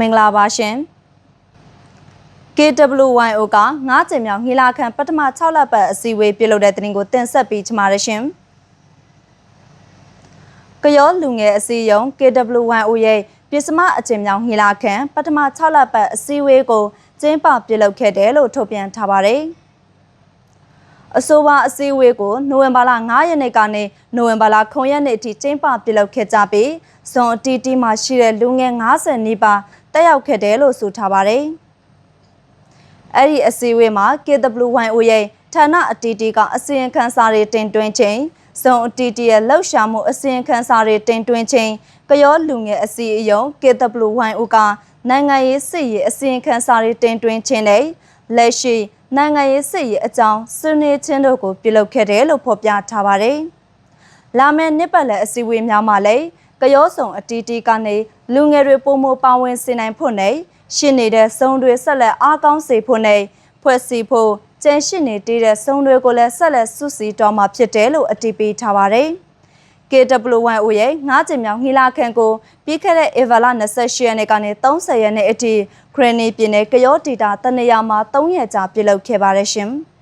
မင်္ဂလာပါရှင် KWYO က9ကြိမ်မြောက်ငီလာခံပထမ6လပတ်အစည်းအဝေးပြုလုပ်တဲ့တင်ကိုတင်ဆက်ပေးချင်ပါတယ်ရှင်ကရောလူငယ်အစည်းအရုံး KWYO ရဲ့ပြည်စမအကြိမ်မြောက်ငီလာခံပထမ6လပတ်အစည်းအဝေးကိုကျင်းပပြုလုပ်ခဲ့တယ်လို့ထုတ်ပြန်ထားပါတယ်အဆိုပါအစည်းအဝေးကိုနိုဝင်ဘာလ9ရက်နေ့ကနေနိုဝင်ဘာလ9ရက်နေ့အထိကျင်းပပြုလုပ်ခဲ့ကြပြီးဇွန်အတီတီမှာရှိတဲ့လူငယ်90နီးပါး တက်ရောက်ခဲ့တယ်လို့ဆိုထားပါတယ်။အဲ့ဒီအစည်းအဝေးမှာ KWYO ရဲ့ဌာနအတီတီကအစီရင်ခံစာတွေတင်သွင်းခြင်းဇုံအတီတီရဲ့လှုပ်ရှားမှုအစီရင်ခံစာတွေတင်သွင်းခြင်းကရောလူငယ်အစည်းအရုံး KWYO ကနိုင်ငံရေးစစ်ရေးအစီရင်ခံစာတွေတင်သွင်းခြင်းနဲ့လက်ရှိနိုင်ငံရေးစစ်ရေးအကြောင်းဆွေးနွေးခြင်းတို့ကိုပြုလုပ်ခဲ့တယ်လို့ဖော်ပြထားပါတယ်။လာမယ့်နှစ်ပတ်လည်အစည်းအဝေးများမှာလည်း ကရောဆောင်အတီးတီးကနေလူငယ်တွေပုံမပါဝင်စေနိုင်ဖို့နဲ့ရှင်းနေတဲ့စုံတွေဆက်လက်အားကောင်းစေဖို့နဲ့ဖွဲ့စည်းဖို့ကျန်ရှိနေတည်တဲ့စုံတွေကိုလည်းဆက်လက်စုစည်းတော်မှာဖြစ်တယ်လို့အတည်ပြုထားပါတယ်။ KWYO ရဲ့9ကြိမ်မြောက်ငီလာခံကိုပြီးခဲ့တဲ့ဧပြီလ28ရက်နေ့ကနေ30ရက်နေ့အထိခရနီပြည်နယ်ကရောဒေတာတနေရာမှာ3ရက်ကြာပြုလုပ်ခဲ့ပါတယ်ရှင်။